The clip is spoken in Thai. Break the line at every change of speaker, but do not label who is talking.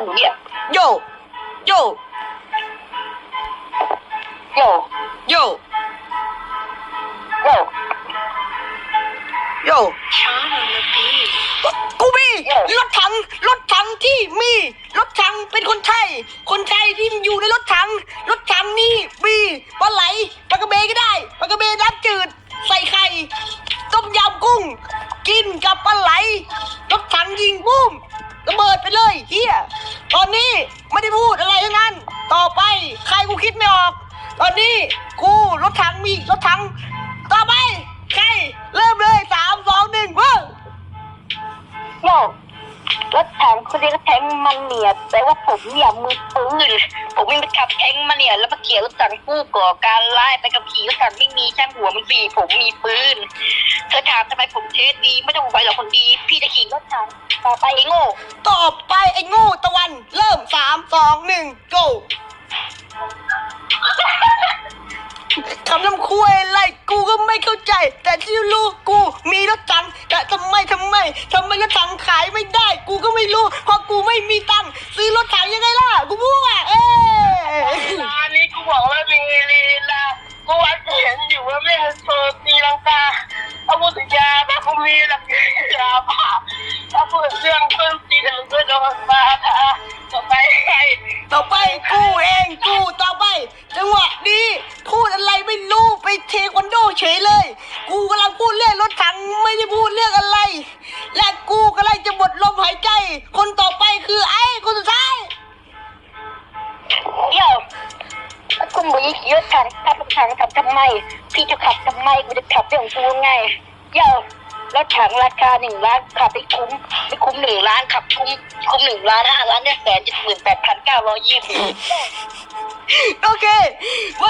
โย
โย
โย
โย
โยกูมีรถถังรถถังที่มีรถถังเป็นคนไทยคนไทยที่อยู่ในรถถังรถถังนี่มีปลาไหลปลากระเบนก็ได้ปลากระเบนน้ำจืดใส่ไข่ต้มยำกุ้ง กินกับปลาไหล ไม่ได้พูดอะไรทั้งนั้น ต่อไปใครกูคิดไม่ออก ตอนนี้กูรถถังมีรถถัง ต่อไปใครเริ่มเลยสามสองหนึ่งเว้ย
โยรถถังเขาเรียกว่าแทงมันเนียดแต่ว่าผมเนี่ยมือปืนผมวิ่งไปขับแทงมันเนี่ยแล้วมาเขี่ยรถถังผู้ก่อการร้ายไปกับขี่รถถังไม่มีช่างหัวมันสี่ผมมีปืนเธอถามทำไมผมเทสดีไม่ต้องไปหรอกคนดี พี่จะขี่รถถังต่อไปไอ้โง่
ต่อไปไอ้งูตะวันเริ่มสาม สองหนึ่ง go คำน้ำคุยอะไรกูก็ไม่เข้าใจ แต่ที่รู้กูมีรถถังแต่ทำไมทำไมทำไมรถถังขายไม่ได้ กูก็ไม่รู้เพราะกูไม่มีตังค์ซื้อรถถังยังไงล่ะ กูพูดอะเอ้ย
ร้านนี้กูบอกว่ามีลีลากูวัดเห็นอยู่ว่าไม่โซตีลังกาอาวุธยาถ้ากูมีหลักยาผ่าถ้าพูดเรื่องต้นตีถึงก็โดนมาค่ะ
เฉยเลย กูกำลังพูดเรื่องรถถังไม่ได้พูดเรื่องอะไร และกูกำลังจะหมดลมหายใจ คนต่อไปคือไอ้คนสุดท้าย
เดี๋ยวแล้วคุณมีขี่รถถังขับรถถังขับทำไม พี่จะขับทำไมกูจะขับเรื่องกูไงเดี๋ยวรถถังราคาหนึ่งล้านขับไม่คุ้มไม่คุ้มหนึ่งล้านขับคุ้มคุ้มหนึ่งล้านห้าล้านเนี่ยแสนเจ็ดหมื่นแปดพันเก้าร้อยยี่สิบ
โอเคมันก็เลยจบลงตรงนี้ทุกคนบ๊า